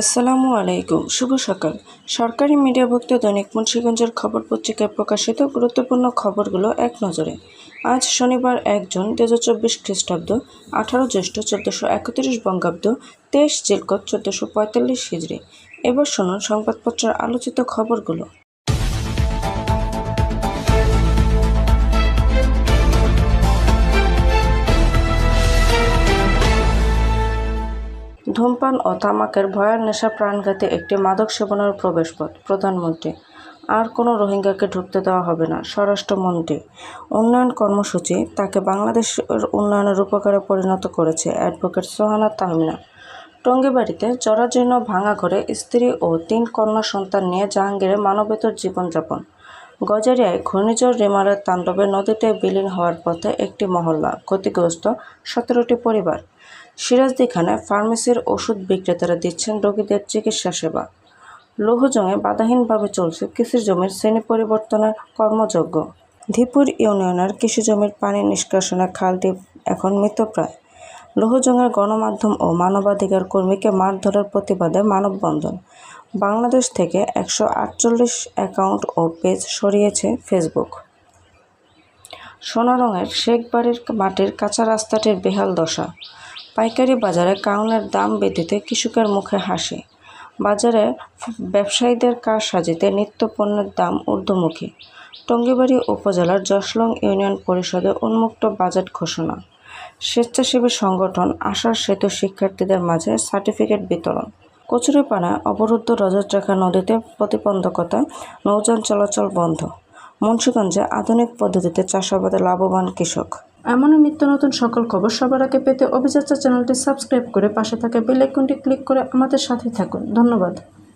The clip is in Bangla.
আসসালামু আলাইকুম, শুভ সকাল। সরকারি মিডিয়াভুক্ত দৈনিক মুন্সীগঞ্জের খবর পত্রিকায় প্রকাশিত গুরুত্বপূর্ণ খবরগুলো এক নজরে। আজ শনিবার একজন হাজার চব্বিশ খ্রিস্টাব্দ, আঠারো জ্যৈষ্ঠ চোদ্দোশো একত্রিশ বঙ্গাব্দ, তেইশ জিলকত চোদ্দোশো পঁয়তাল্লিশ হিজড়ি। এবার শুনুন সংবাদপত্রের আলোচিত খবরগুলো। ধূমপান ও তামাকের ভয়ার নেশা প্রাণঘাতী একটি মাদক সেবনের প্রবেশপথ, প্রধানমন্ত্রী। আর কোনো রোহিঙ্গাকে ঢুকতে দেওয়া হবে না, স্বরাষ্ট্রমন্ত্রী। উন্নয়ন কর্মসূচি তাকে বাংলাদেশের উন্নয়নের রূপকারে পরিণত করেছে অ্যাডভোকেট সোহানা তাহমিনা টঙ্গিবাড়িতে জরাজীর্ণ ভাঙা ঘরে স্ত্রী ও তিন কন্যা সন্তান নিয়ে জাহাঙ্গীরের মানবেতর জীবনযাপন। গজারিয়ায় ঘূর্ণিঝড় রিমালের তাণ্ডবে নদীতে বিলীন হওয়ার পথে একটি মহল্লা ক্ষতিগ্রস্ত সতেরোটি পরিবার। সিরাজদিখানে ফার্মেসির ওষুধ বিক্রেতারা দিচ্ছেন রোগীদের চিকিৎসা সেবা। লৌহজংয়ে বাধাহীনভাবে চলছে কৃষি জমির শ্রেণি পরিবর্তনের কর্মযজ্ঞ। ধীপুর ইউনিয়নের কৃষি জমির পানি নিষ্কাশনের খালটি এখন মৃতপ্রায়। লৌহজংয়ের গণমাধ্যম ও মানবাধিকার কর্মীকে মারধরের প্রতিবাদে মানববন্ধন। বাংলাদেশ থেকে একশো আটচল্লিশ অ্যাকাউন্ট ও পেজ সরিয়েছে ফেসবুক। সোনারঙের শেখবাড়ির মাটির কাঁচা রাস্তাটির বেহাল দশা। পাইকারি বাজারে কাউনের দাম বৃদ্ধিতে কৃষকের মুখে হাসি। বাজারে ব্যবসায়ীদের কার সাজিতে নিত্য পণ্যের দাম ঊর্ধ্বমুখী? টঙ্গিবাড়ি উপজেলার জশলং ইউনিয়ন পরিষদে উন্মুক্ত বাজেট ঘোষণা। স্বেচ্ছাসেবী সংগঠন আশার সেতু শিক্ষার্থীদের মাঝে সার্টিফিকেট বিতরণ। কচুরিপাড়ায় অবরুদ্ধ রজতরেখা নদীতে প্রতিবন্ধকতা, নৌযান চলাচল বন্ধ। মুন্সিগঞ্জে আধুনিক পদ্ধতিতে চাষাবাদে লাভবান কৃষক। এমনই নিত্য নতুন সকল খবর সবার আগে পেতে অভিযাত্রা চ্যানেলটি সাবস্ক্রাইব করে পাশে থাকা বেল আইকনটি ক্লিক করে আমাদের সাথে থাকুন। ধন্যবাদ।